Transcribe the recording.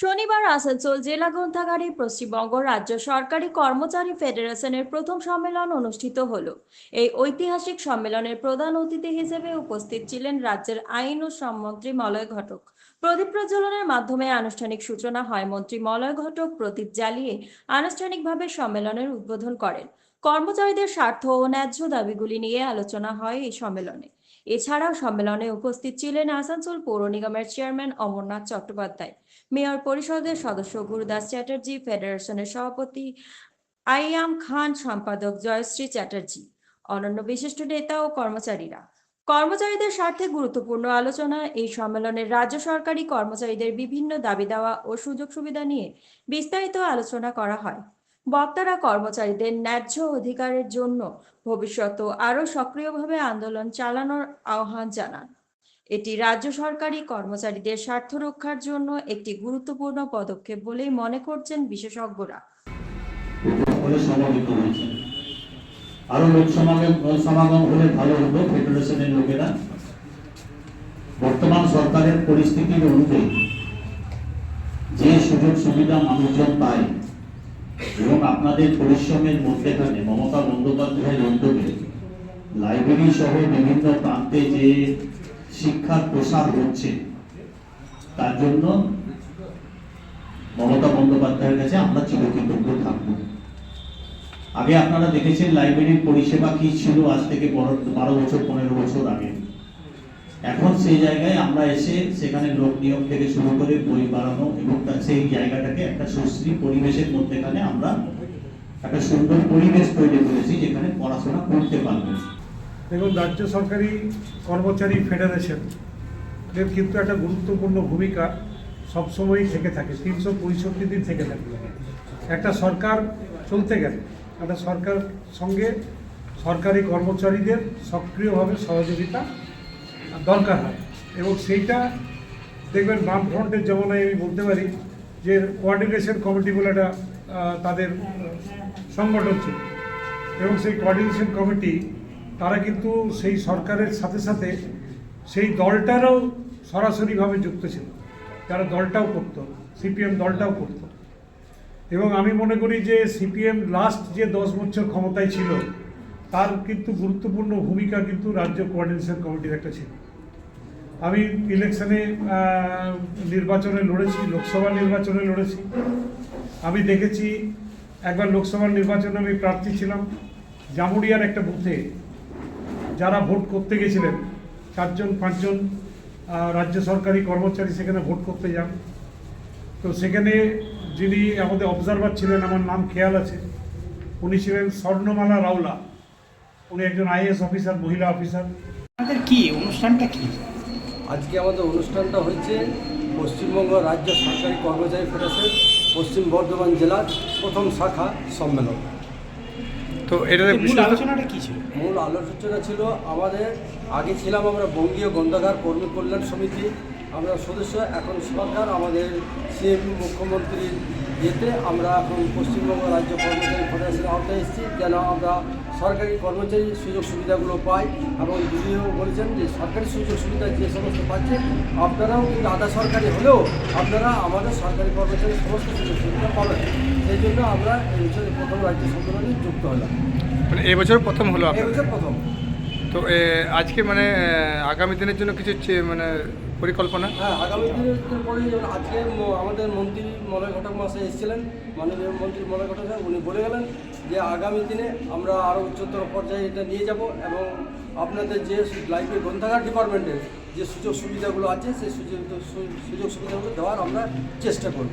শনিবার আসানসোল জেলা গ্রন্থাগারে পশ্চিমবঙ্গ রাজ্য সরকারি কর্মচারী ফেডারেশনের প্রথম সম্মেলন অনুষ্ঠিত হল। এই ঐতিহাসিক সম্মেলনের প্রধান অতিথি হিসেবে উপস্থিত ছিলেন রাজ্যের আইন ও শ্রমমন্ত্রী মলয় ঘটক। প্রদীপ প্রজ্বলনের মাধ্যমে আনুষ্ঠানিক সূচনা হয় মন্ত্রী মলয় ঘটক প্রদীপ জ্বালিয়ে আনুষ্ঠানিকভাবে সম্মেলনের উদ্বোধন করেন। কর্মচারীদের স্বার্থ ও ন্যায্য দাবিগুলি নিয়ে আলোচনা হয় এই সম্মেলনে। এছাড়াও সম্মেলনে উপস্থিত ছিলেন আসানসোল পৌর নিগমের চেয়ারম্যান অমরনাথ চট্টোপাধ্যায়, মেয়র পরিষদের সদস্য গুরুদাস চ্যাটার্জি, ফেডারেশনের সভাপতি আইয়াম খান, সম্পাদক জয়শ্রী চ্যাটার্জি অন্যান্য বিশিষ্ট নেতা ও কর্মচারীরা। কর্মচারীদের স্বার্থে গুরুত্বপূর্ণ আলোচনা, এই সম্মেলনে রাজ্য সরকারি কর্মচারীদের বিভিন্ন দাবি দেওয়া ও সুযোগ সুবিধা নিয়ে বিস্তারিত আলোচনা করা হয়। বক্তারা কর্মচারীদের ন্যায্য অধিকারের জন্য ভবিষ্যতেও আরও সক্রিয়ভাবে আন্দোলন চালানোর আহ্বান জানান। এটি রাজ্য সরকারি কর্মচারীদের স্বার্থ রক্ষার জন্য একটি গুরুত্বপূর্ণ পদক্ষেপ বলেই মনে করছেন বিশেষজ্ঞরা। আরও লোক সমাগম হলে ভালো হতো ফেডারেশনের লোকেরা। বর্তমান সরকারের পরিস্থিতির অনুযায়ী যে সুযোগ সুবিধা মানুষজন পায় এবং আপনাদের পরিশ্রমের মধ্যেখানে মমতা বন্দ্যোপাধ্যায়ের উদ্যোগে লাইব্রেরি সহ বিভিন্ন প্রান্তে যে শিক্ষার প্রসার হচ্ছে, তার জন্য মমতা বন্দ্যোপাধ্যায়ের কাছে আমরা চিরকৃতজ্ঞ থাকব। আগে আপনারা দেখেছেন লাইব্রেরির পরিষেবা কি ছিল আজ থেকে বারো বছর, পনেরো বছর আগে। এখন সেই জায়গায় আমরা এসে সেখানে লোক নিয়োগ থেকে শুরু করে বই বাড়ানো এবং সেই জায়গাটাকে একটা সুশ্রী পরিবেশের মধ্যেখানে আমরা একটা সুন্দর পরিবেশ তৈরি করেছি যেখানে পড়াশোনা করতে পারবে। দেখুন, রাজ্য সরকারি কর্মচারী ফেডারেশন এর কিন্তু একটা গুরুত্বপূর্ণ ভূমিকা সবসময়ই থেকে থাকে, তিনশো পঁয়ষট্টি দিন থেকে থাকে। একটা সরকার চলতে গেলে, একটা সরকার সঙ্গে সরকারি কর্মচারীদের সক্রিয়ভাবে সহযোগিতা দরকার হয়। এবং সেইটা দেখবেন বামফ্রন্টের জমানায় আমি বলতে পারি যে কোয়ার্ডিনেশন কমিটি বলে একটা তাদের সংগঠন ছিল। এবং সেই কোঅর্ডিনেশন কমিটি তারা কিন্তু সেই সরকারের সাথে সাথে সেই দলটারও সরাসরিভাবে যুক্ত ছিল। যারা দলটাও করতো, সিপিএম দলটাও করতো। এবং আমি মনে করি যে সিপিএম লাস্ট যে দশ বছর ক্ষমতায় ছিল তার কিন্তু গুরুত্বপূর্ণ ভূমিকা কিন্তু রাজ্য কোঅর্ডিনেশন কমিটির একটা ছিল। আমি ইলেকশনে নির্বাচনে লড়েছি, লোকসভা নির্বাচনে লড়েছি। আমি দেখেছি, একবার লোকসভা নির্বাচনে আমি প্রার্থী ছিলাম, জামুড়িয়ার একটা বুথে। যারা ভোট করতে গেছিলেন, চারজন, পাঁচজন রাজ্য সরকারি কর্মচারী সেখানে ভোট করতে যান। তো সেখানে যিনি আমাদের অবজারভার ছিলেন, আমার নাম খেয়াল আছে, উনি ছিলেন স্বর্ণমালা রাওলা উনি একজন আইএস অফিসার মহিলা অফিসার। আমাদের কি অনুষ্ঠানটা কি? আজকে আমাদের অনুষ্ঠানটা হচ্ছে পশ্চিমবঙ্গ রাজ্য সরকারি কর্মচারী ফেডারেশন পশ্চিম বর্ধমান জেলার প্রথম শাখা সম্মেলন। তো এটা মূল আলোচনাটা কি ছিল? মূল আলোচনা ছিল আমাদের আগে ছিলাম আমরা বঙ্গীয় গ্রন্থাগার কর্মী কল্যাণ সমিতি আমরা সদস্য এখন সরকার আমাদের সিএম মুখ্যমন্ত্রীর ইয়েতে আমরা এখন পশ্চিমবঙ্গ রাজ্য কর্মচারী ফেডারেশনের আওতায় এসেছি যেন আমরা সরকারি কর্মচারী সুযোগ সুবিধাগুলো পাই এবং দিদিও বলেছেন যে সরকারি সুযোগ সুবিধা যে সমস্ত পাচ্ছে আপনারাও কিন্তু আধা সরকারি হলেও আপনারা আমাদের সরকারি কর্মচারী সমস্ত সুযোগ সুবিধা পাবেন। সেই জন্য আমরা এই বছর প্রথম রাজ্য সম্মেলনে যুক্ত হলাম। মানে এবছর প্রথম হলো এই আপনার বছর প্রথম। তো আজকে মানে আগামী দিনের জন্য কিছু মানে পরিকল্পনা? হ্যাঁ আগামী দিনের যেমন আজকে আমাদের মন্ত্রী মলয় ঘটক মাসে এসেছিলেন, মাননীয় মন্ত্রী মলয় ঘটক উনি বলে গেলেন যে আগামী দিনে আমরা আরও উচ্চতর পর্যায়ে এটা নিয়ে যাব এবং আপনাদের যে লাইব্রেরি গ্রন্থাগার ডিপার্টমেন্টের যে সুযোগ সুবিধাগুলো আছে, সেই সুযোগ সুযোগ সুবিধাগুলো দেওয়ার আমরা চেষ্টা করব।